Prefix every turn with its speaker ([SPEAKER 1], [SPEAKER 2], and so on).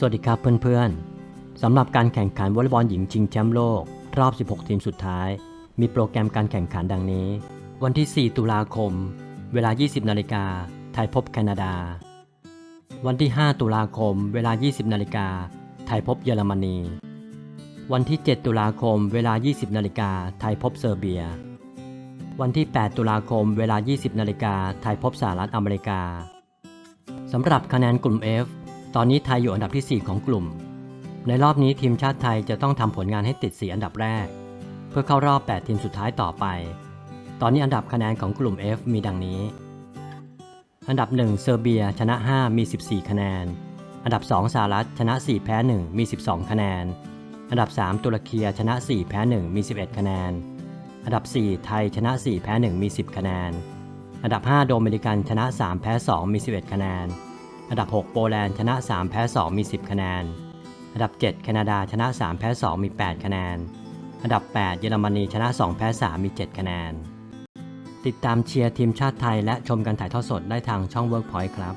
[SPEAKER 1] สวัสดีครับเพื่อนๆ สำหรับการแข่งขันวอลเลย์บอลหญิงชิงแชมป์โลก รอบ 16 ทีมสุดท้าย มีโปรแกรมการแข่งขันดังนี้ วันที่ 4 ตุลาคม เวลา 20 นาฬิกา ไทยพบแคนาดา วันที่ 5 ตุลาคม เวลา 20 นาฬิกา ไทยพบเยอรมนี วันที่ 7 ตุลาคม เวลา 20 นาฬิกา ไทยพบเซอร์เบีย วันที่ 8 ตุลาคม เวลา 20 นาฬิกา ไทยพบสหรัฐอเมริกา สำหรับคะแนนกลุ่ม F ตอนนี้ไทยอยู่อันดับที่ 4 ของกลุ่ม ในรอบนี้ทีมชาติไทยจะต้องทำผลงานให้ติด 4 อันดับแรก เพื่อเข้ารอบ 8 ทีมสุดท้ายต่อไป ตอนนี้อันดับคะแนนของกลุ่ม F มีดังนี้ อันดับ 1 เซอร์เบียชนะ 5 มี 14 คะแนน อันดับ 2สหรัฐชนะ 4 แพ้ 1 มี 12 คะแนน อันดับ 3 ตุรกีชนะ 4 แพ้ 1 มี 11 คะแนน อันดับ 4 ไทยชนะ 4 แพ้ 1 มี 10 คะแนน อันดับ 5 โดมินิกันชนะ 3 แพ้ 2 มี 11 คะแนน อันดับ 6 โปแลนด์ชนะ 3 แพ้ 2 มี 10 คะแนน อันดับ 7 แคนาดาชนะ 3 แพ้ 2 มี 8 คะแนน อันดับ 8 เยอรมนีชนะ 2 แพ้ 3 มี 7 คะแนน ติดตามเชียร์ทีมชาติไทยและชมการถ่ายทอดสดได้ทางช่อง Workpoint ครับ